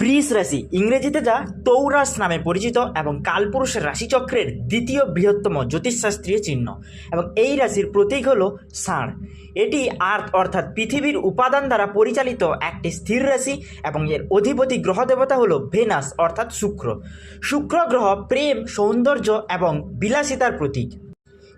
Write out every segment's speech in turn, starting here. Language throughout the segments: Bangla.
বৃষ রাশি, ইংরেজিতে যা তৌরাস নামে পরিচিত এবং কালপুরুষের রাশিচক্রের দ্বিতীয় বৃহত্তম জ্যোতিষশাস্ত্রীয় চিহ্ন এবং এই রাশির প্রতীক হল ষাঁড়। এটি আর্থ অর্থাৎ পৃথিবীর উপাদান দ্বারা পরিচালিত একটি স্থির রাশি এবং এর অধিপতি গ্রহ দেবতা হল ভেনাস অর্থাৎ শুক্র। শুক্র গ্রহ প্রেম, সৌন্দর্য এবং বিলাসিতার প্রতীক।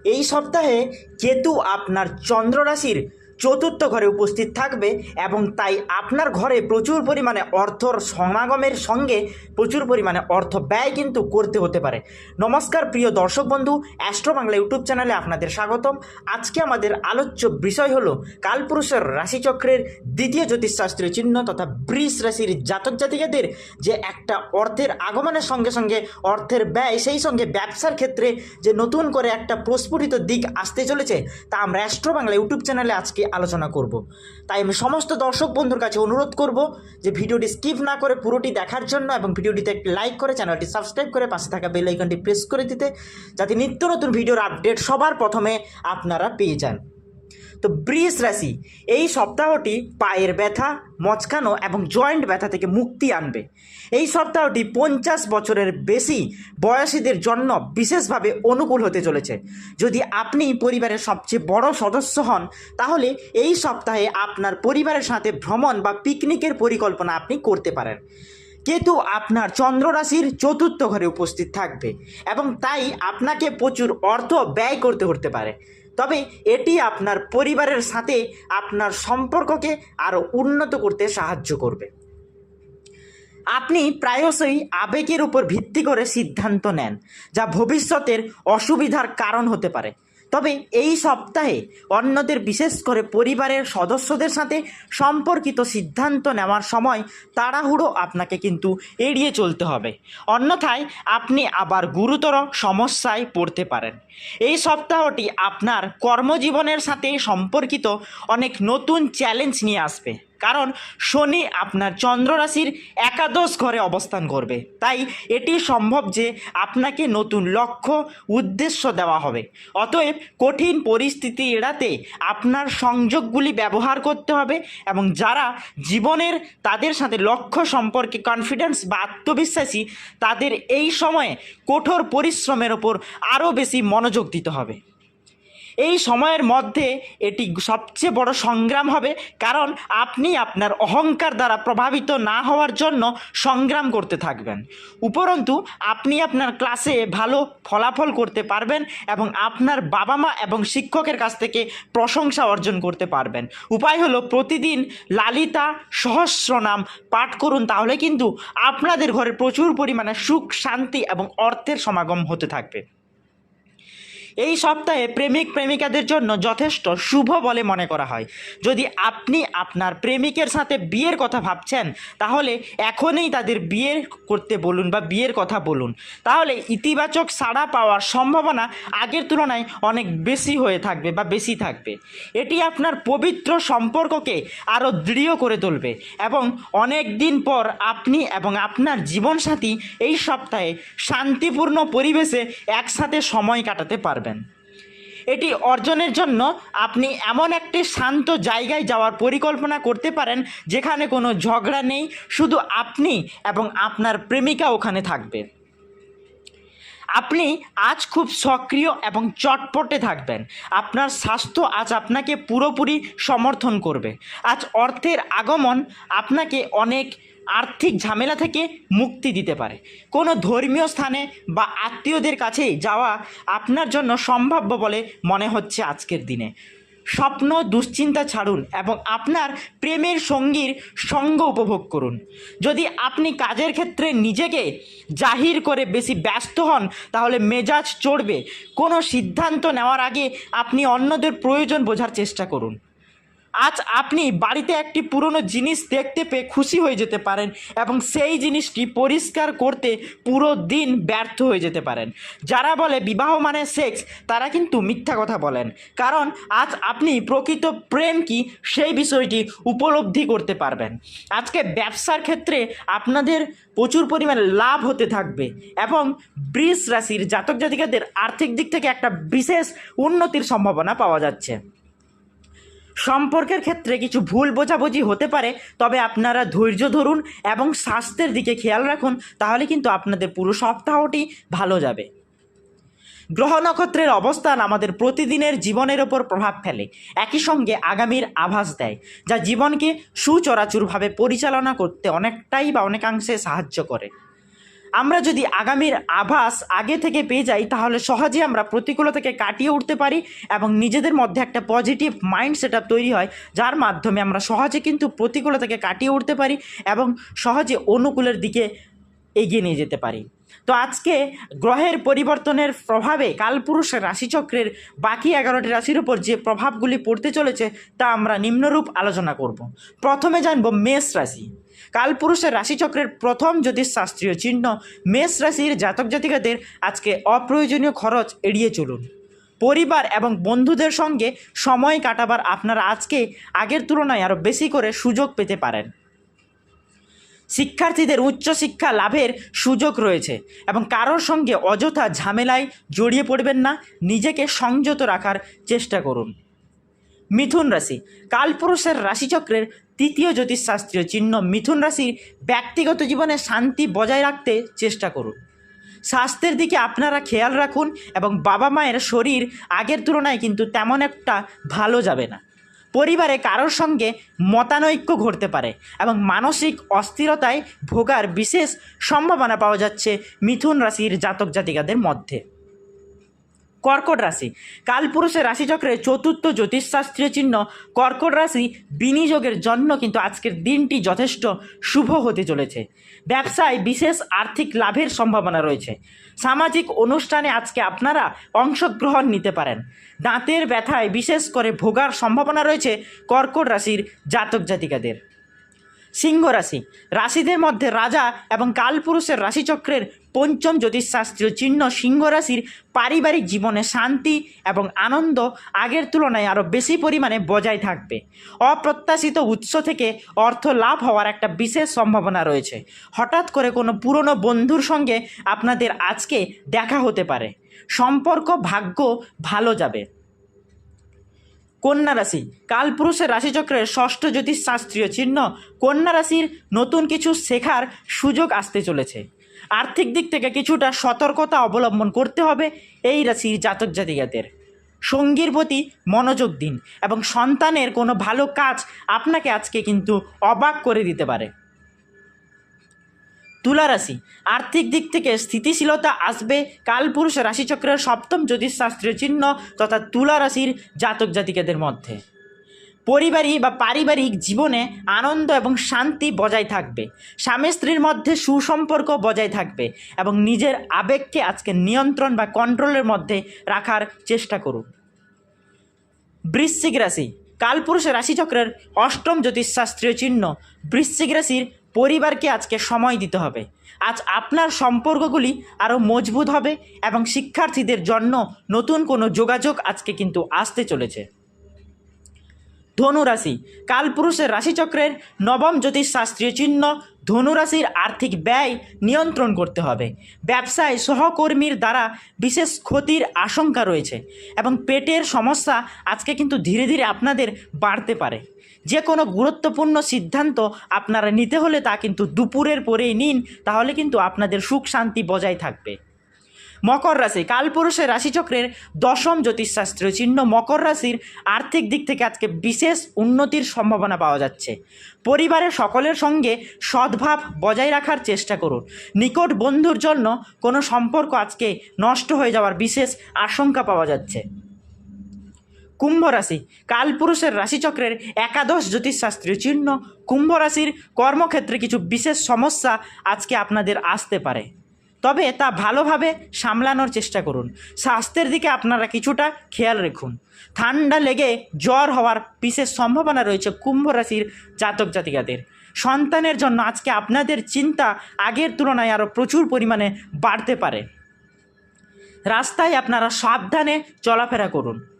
এই সপ্তাহে কেতু আপনার চন্দ্র রাশির চতুর্থ ঘরে উপস্থিত থাকবে এবং তাই আপনার ঘরে প্রচুর পরিমাণে অর্থর সমাগমের সঙ্গে প্রচুর পরিমাণে অর্থ ব্যয় কিন্তু করতে হতে পারে। নমস্কার, প্রিয় দর্শক বন্ধু, অ্যাস্ট্রো বাংলা ইউটিউব চ্যানেলে আপনাদের স্বাগতম। আজকে আমাদের আলোচ্য বিষয় হলো কালপুরুষের রাশিচক্রের দ্বিতীয় জ্যোতিষশাস্ত্রীয় চিহ্ন তথা বৃষ রাশির জাতক জাতিকাদের যে একটা অর্থের আগমনের সঙ্গে সঙ্গে অর্থের ব্যয়, সেই সঙ্গে ব্যবসার ক্ষেত্রে যে নতুন করে একটা প্রস্ফুটিত দিক আসতে চলেছে, তা আমরা অ্যাস্ট্রো বাংলা ইউটিউব চ্যানেলে আজকে আলোচনা করব। তাই আমি সমস্ত দর্শক বন্ধুর কাছে অনুরোধ করব যে ভিডিওটি স্কিপ না করে পুরোটি দেখার জন্য এবং ভিডিওটিতে একটি লাইক করে চ্যানেলটি সাবস্ক্রাইব করে পাশে থাকা বেল আইকনটি প্রেস করে দিতে, যাতে নিত্য নতুন ভিডিওর আপডেট সবার প্রথমে আপনারা পেয়ে যান। তো বৃষ রাশি, এই সপ্তাহটি পায়ের ব্যথা, মচকানো এবং জয়েন্ট ব্যথা থেকে মুক্তি আনবে। এই সপ্তাহটি পঞ্চাশ বছরের বেশি বয়সীদের জন্য বিশেষভাবে অনুকূল হতে চলেছে। যদি আপনি পরিবারের সবচেয়ে বড় সদস্য হন, তাহলে এই সপ্তাহে আপনার পরিবারের সাথে ভ্রমণ বা পিকনিকের পরিকল্পনা আপনি করতে পারেন। কেতু আপনার চন্দ্র রাশির চতুর্থ ঘরে উপস্থিত থাকবে এবং তাই আপনাকে প্রচুর অর্থ ব্যয় করতে হতে পারে। তবে এটি আপনার পরিবারের সাথে আপনার সম্পর্ককে আরও উন্নত করতে সাহায্য করবে। আপনি প্রায়শই আবেগের উপর ভিত্তি করে সিদ্ধান্ত নেন, যা ভবিষ্যতের অসুবিধার কারণ হতে পারে। তবে এই সপ্তাহে অন্যদের বিশেষ করে পরিবারের সদস্যদের সাথে সম্পর্কিত সিদ্ধান্ত নেওয়ার সময় তাড়াহুড়ো আপনাকে কিন্তু এড়িয়ে চলতে হবে। অন্যথায় আপনি আবার গুরুতর সমস্যায় পড়তে পারেন। এই সপ্তাহটি আপনার কর্মজীবনের সাথে সম্পর্কিত অনেক নতুন চ্যালেঞ্জ নিয়ে আসবে। কারণ শনি আপনার চন্দ্র রাশির একাদশ ঘরে অবস্থান করবে। তাই এটি সম্ভব যে আপনাকে নতুন লক্ষ্য, উদ্দেশ্য দেওয়া হবে। অতএব কঠিন পরিস্থিতি এড়াতে আপনার সংযোগগুলি ব্যবহার করতে হবে এবং যারা জীবনের তাদের সাথে লক্ষ্য সম্পর্কে কনফিডেন্স বা আত্মবিশ্বাসী, তাদের এই সময়ে কঠোর পরিশ্রমের ওপর আরও বেশি মনোযোগ দিতে হবে। এই সময়ের মধ্যে এটি সবচেয়ে বড় সংগ্রাম হবে, কারণ আপনি আপনার অহংকার দ্বারা প্রভাবিত না হওয়ার জন্য সংগ্রাম করতে থাকবেন। উপরন্তু, আপনি আপনার ক্লাসে ভালো ফলাফল করতে পারবেন এবং আপনার বাবা মা এবং শিক্ষকের কাছ থেকে প্রশংসা অর্জন করতে পারবেন। উপায় হলো প্রতিদিন লালিতা সহস্রনাম পাঠ করুন, তাহলে কিন্তু আপনাদের ঘরে প্রচুর পরিমাণে সুখ, শান্তি এবং অর্থের সমাগম হতে থাকবে। এই সপ্তাহে প্রেমিক প্রেমিকাদের জন্য যথেষ্ট শুভ বলে মনে করা হয়। যদি আপনি আপনার প্রেমিকের সাথে বিয়ের কথা ভাবছেন, তাহলে এখনই তাদের বিয়ে করতে বলুন বা বিয়ের কথা বলুন। তাহলে ইতিবাচক সাড়া পাওয়ার সম্ভাবনা আগের তুলনায় অনেক বেশি হয়ে থাকবে বা বেশি থাকবে। এটি আপনার পবিত্র সম্পর্ককে আরও দৃঢ় করে তুলবে এবং অনেক দিন পর আপনি এবং আপনার জীবনসাথী এই সপ্তাহে শান্তিপূর্ণ পরিবেশে একসাথে সময় কাটাতে পারবেন। এটি অর্জনের জন্য আপনি এমন একটি শান্ত জায়গায় যাওয়ার পরিকল্পনা করতে পারেন, যেখানে কোনো ঝগড়া নেই, শুধু আপনি এবং আপনার প্রেমিকা ওখানে থাকবে। আপনি আজ খুব সক্রিয় এবং চটপটে থাকবেন। আপনার স্বাস্থ্য আজ আপনাকে পুরোপুরি সমর্থন করবে। আজ অর্থের আগমন আপনাকে অনেক আর্থিক ঝামেলা থেকে মুক্তি দিতে পারে। কোনো ধর্মীয় স্থানে বা আত্মীয়দের কাছে যাওয়া আপনার জন্য সম্ভাব্য বলে মনে হচ্ছে আজকের দিনে। স্বপ্ন, দুশ্চিন্তা ছাড়ুন এবং আপনার প্রেমের সঙ্গীর সঙ্গ উপভোগ করুন। যদি আপনি কাজের ক্ষেত্রে নিজেকে জাহির করে বেশি ব্যস্ত হন, তাহলে মেজাজ চড়বে। কোনো সিদ্ধান্ত নেওয়ার আগে আপনি অন্যদের প্রয়োজন বোঝার চেষ্টা করুন। আজ আপনি বাড়িতে একটি পুরনো জিনিস দেখতে পেয়ে খুশি হয়ে যেতে পারেন এবং সেই জিনিসটি পরিষ্কার করতে পুরো দিন ব্যর্থ হয়ে যেতে পারেন। যারা বলে বিবাহ মানে সেক্স, তারা কিন্তু মিথ্যা কথা বলেন। কারণ আজ আপনি প্রকৃত প্রেম কি সেই বিষয়টি উপলব্ধি করতে পারবেন। আজকে ব্যবসার ক্ষেত্রে আপনাদের প্রচুর পরিমাণে লাভ হতে থাকবে এবং বৃষ রাশির জাতক জাতিকাদের আর্থিক দিক থেকে একটা বিশেষ উন্নতির সম্ভাবনা পাওয়া যাচ্ছে। সম্পর্কের ক্ষেত্রে কিছু ভুল বোঝাবুঝি হতে পারে, তবে আপনারা ধৈর্য ধরুন এবং স্বাস্থ্যের দিকে খেয়াল রাখুন, তাহলে কিন্তু আপনাদের পুরো সপ্তাহটি ভালো যাবে। গ্রহ নক্ষত্রের অবস্থান আমাদের প্রতিদিনের জীবনের ওপর প্রভাব ফেলে, একই সঙ্গে আগামীর আভাস দেয়, যা জীবনকে সুচরাচুরভাবে পরিচালনা করতে অনেকটাই বা অনেকাংশে সাহায্য করে। আমরা যদি আগামীর আভাস আগে থেকে পেয়ে যাই, তাহলে সহজে আমরা প্রতিকূলতাকে কাটিয়ে উঠতে পারি এবং নিজেদের মধ্যে একটা পজিটিভ মাইন্ড সেট তৈরি হয়, যার মাধ্যমে আমরা সহজে কিন্তু প্রতিকূলতাকে কাটিয়ে উঠতে পারি এবং সহজে অনুকূলের দিকে এগিয়ে নিয়ে যেতে পারি। তো আজকে গ্রহের পরিবর্তনের প্রভাবে কালপুরুষের রাশিচক্রের বাকি এগারোটি রাশির উপর যে প্রভাবগুলি পড়তে চলেছে, তা আমরা নিম্নরূপ আলোচনা করব। প্রথমে জানব মেষ রাশি। কালপুরুষের রাশিচক্রের প্রথম জ্যোতিষশাস্ত্রীয় চিহ্ন মেষ রাশির জাতক জাতিকাদের আজকে অপ্রয়োজনীয় খরচ এড়িয়ে চলুন। পরিবার এবং বন্ধুদের সঙ্গে সময় কাটাবার আপনারা আজকে আগের তুলনায় আরও বেশি করে সুযোগ পেতে পারেন। শিক্ষার্থীদের উচ্চশিক্ষা লাভের সুযোগ রয়েছে এবং কারোর সঙ্গে অযথা ঝামেলায় জড়িয়ে পড়বেন না, নিজেকে সংযত রাখার চেষ্টা করুন। মিথুন রাশি। কালপুরুষের রাশিচক্রের তৃতীয় জ্যোতিষশাস্ত্রীয় চিহ্ন মিথুন রাশির ব্যক্তিগত জীবনে শান্তি বজায় রাখতে চেষ্টা করুন। স্বাস্থ্যের দিকে আপনারা খেয়াল রাখুন এবং বাবা মায়ের শরীর আগের তুলনায় কিন্তু তেমন একটা ভালো যাবে না। পরিবারে কারোর সঙ্গে মতানৈক্য ঘটতে পারে এবং মানসিক অস্থিরতায় ভোগার বিশেষ সম্ভাবনা পাওয়া যাচ্ছে মিথুন রাশির জাতক জাতিকাদের মধ্যে। কর্কট রাশি। কালপুরুষের রাশিচক্রে চতুর্থ জ্যোতিষশাস্ত্রীয় চিহ্ন, কর্কট রাশি বিনিয়োগের জন্য কিন্তু আজকের দিনটি যথেষ্ট শুভ হতে চলেছে। ব্যবসায় বিশেষ আর্থিক লাভের সম্ভাবনা রয়েছে। সামাজিক অনুষ্ঠানে আজকে আপনারা অংশগ্রহণ নিতে পারেন। দাঁতের ব্যথায় বিশেষ করে ভোগার সম্ভাবনা রয়েছে কর্কট রাশির জাতক জাতিকাদের। সিংহ রাশি, রাশিদের মধ্যে রাজা এবং কালপুরুষের রাশিচক্রের পঞ্চম জ্যোতিষশাস্ত্রীয় চিহ্ন সিংহ রাশির পারিবারিক জীবনে শান্তি এবং আনন্দ আগের তুলনায় আরও বেশি পরিমাণে বজায় থাকবে। অপ্রত্যাশিত উৎস থেকে অর্থ লাভ হওয়ার একটা বিশেষ সম্ভাবনা রয়েছে। হঠাৎ করে কোনো পুরনো বন্ধুর সঙ্গে আপনাদের আজকে দেখা হতে পারে। সম্পর্ক ভাগ্য ভালো যাবে। কন্যা রাশি কালপুরুষের রাশিচক্রের ষষ্ঠ জ্যোতিষশাস্ত্রীয় চিহ্ন কন্যা রাশির নতুন কিছু শেখার সুযোগ আসতে চলেছে। আর্থিক দিক থেকে কিছুটা সতর্কতা অবলম্বন করতে হবে, এই রাশির জাতক জাতিকাদের। সঙ্গীর প্রতি মনোযোগ দিন এবং সন্তানের কোনো ভালো কাজ আপনাকে আজকে কিন্তু অবাক করে দিতে পারে। তুলা রাশি, আর্থিক দিক থেকে স্থিতিশীলতা আসবে, কালপুরুষ রাশিচক্রের সপ্তম জ্যোতিষশাস্ত্রীয় চিহ্ন তথা তুলা রাশির জাতক জাতিকাদের মধ্যে। পরিবারিক বা পারিবারিক জীবনে আনন্দ এবং শান্তি বজায় থাকবে। স্বামী স্ত্রীর মধ্যে সুসম্পর্ক বজায় থাকবে এবং নিজের আবেগকে আজকে নিয়ন্ত্রণ বা কন্ট্রোলের মধ্যে রাখার চেষ্টা করুন। বৃশ্চিক রাশি কালপুরুষ রাশিচক্রের অষ্টম জ্যোতিষশাস্ত্রীয় চিহ্ন। বৃশ্চিক রাশির পরিবারকে আজকে সময় দিতে হবে। আজ আপনার সম্পর্কগুলি আরও মজবুত হবে এবং শিক্ষার্থীদের জন্য নতুন কোনো যোগাযোগ আজকে কিন্তু আসতে চলেছে। ধনুরাশি। কালপুরুষের রাশিচক্রের নবম জ্যোতিষ জ্যোতিষশাস্ত্রীয় চিহ্ন ধনুরাশির আর্থিক ব্যয় নিয়ন্ত্রণ করতে হবে। ব্যবসায় সহকর্মীর দ্বারা বিশেষ ক্ষতির আশঙ্কা রয়েছে এবং পেটের সমস্যা আজকে কিন্তু ধীরে ধীরে আপনাদের বাড়তে পারে। যে কোনো গুরুত্বপূর্ণ সিদ্ধান্ত আপনারা নিতে হলে তা কিন্তু দুপুরের পরেই নিন, তাহলে কিন্তু আপনাদের সুখ শান্তি বজায় থাকবে। মকর রাশি। কালপুরুষের রাশিচক্রের দশম জ্যোতিষশাস্ত্রীয় চিহ্ন মকর রাশির আর্থিক দিক থেকে আজকে বিশেষ উন্নতির সম্ভাবনা পাওয়া যাচ্ছে। পরিবারের সকলের সঙ্গে সদ্ভাব বজায় রাখার চেষ্টা করুন। নিকট বন্ধুর জন্য কোনো সম্পর্ক আজকে নষ্ট হয়ে যাওয়ার বিশেষ আশঙ্কা পাওয়া যাচ্ছে। কুম্ভ রাশি। কালপুরুষের রাশিচক্রের একাদশ জ্যোতিষশাস্ত্রীয় চিহ্ন কুম্ভ রাশির কর্মক্ষেত্রে কিছু বিশেষ সমস্যা আজকে আপনাদের আসতে পারে। তবে তা ভালোভাবে সামলানোর চেষ্টা করুন। স্বাস্থ্যের দিকে আপনারা কিছুটা খেয়াল রাখুন। ঠান্ডা লেগে জ্বর হওয়ার বিশেষ সম্ভাবনা রয়েছে কুম্ভ রাশির জাতক জাতিকাদের। সন্তানের জন্য আজকে আপনাদের চিন্তা আগের তুলনায় আরও প্রচুর পরিমাণে বাড়তে পারে। রাস্তায় আপনারা সাবধানে চলাফেরা করুন।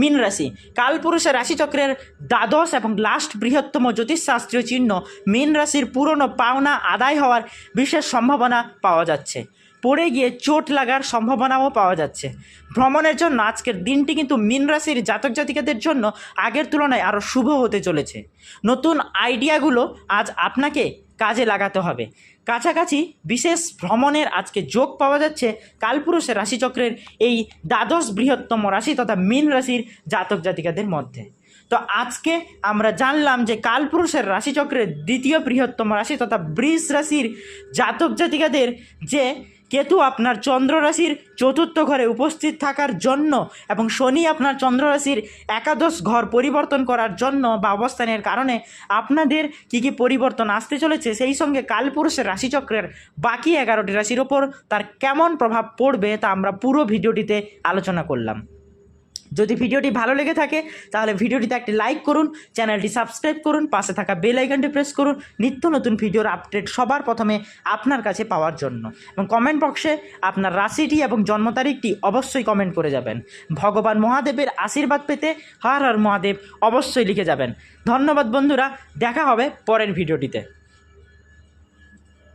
মীন রাশি। কালপুরুষের রাশিচক্রের দ্বাদশ এবং লাস্ট বৃহত্তম জ্যোতিষশাস্ত্রীয় চিহ্ন মিন রাশির পুরনো পাওনা আদায় হওয়ার বিশেষ সম্ভাবনা পাওয়া যাচ্ছে। পড়ে গিয়ে চোট লাগার সম্ভাবনাও পাওয়া যাচ্ছে। ভ্রমণের জন্য আজকের দিনটি কিন্তু মিন রাশির জাতক জাতিকাদের জন্য আগের তুলনায় আরও শুভ হতে চলেছে। নতুন আইডিয়াগুলো আজ আপনাকে কাজে লাগাতে হবে। কাছাকাছি বিশেষ ভ্রমণের আজকে যোগ পাওয়া যাচ্ছে কালপুরুষের রাশিচক্রের এই দ্বাদশ বৃহত্তম রাশি তথা মীন রাশির জাতক জাতিকাদের মধ্যে। তো আজকে আমরা জানলাম যে কালপুরুষের রাশিচক্রের দ্বিতীয় বৃহত্তম রাশি তথা বৃষ রাশির জাতক জাতিকাদের যে কেতু আপনার চন্দ্ররাশির চতুর্থ ঘরে উপস্থিত থাকার জন্য এবং শনি আপনার চন্দ্ররাশির একাদশ ঘর পরিবর্তন করার জন্য বা অবস্থানের কারণে আপনাদের কি কি পরিবর্তন আসতে চলেছে, সেই সঙ্গে কালপুরুষের রাশিচক্রের বাকি এগারোটি রাশির ওপর তার কেমন প্রভাব পড়বে তা আমরা পুরো ভিডিওটিতে আলোচনা করলাম। যদি ভিডিওটি ভালো লেগে থাকে, তাহলে ভিডিওটিতে একটি লাইক করুন, চ্যানেলটি সাবস্ক্রাইব করুন, পাশে থাকা বেল আইকনটি প্রেস করুন, নিত্য নতুন ভিডিওর আপডেট সবার প্রথমে আপনার কাছে পাওয়ার জন্য। এবং কমেন্ট বক্সে আপনার রাশিটি এবং জন্ম তারিখটি অবশ্যই কমেন্ট করে যাবেন। ভগবান মহাদেবের আশীর্বাদ পেতে হর হর মহাদেব অবশ্যই লিখে যাবেন। ধন্যবাদ বন্ধুরা, দেখা হবে পরের ভিডিওটিতে।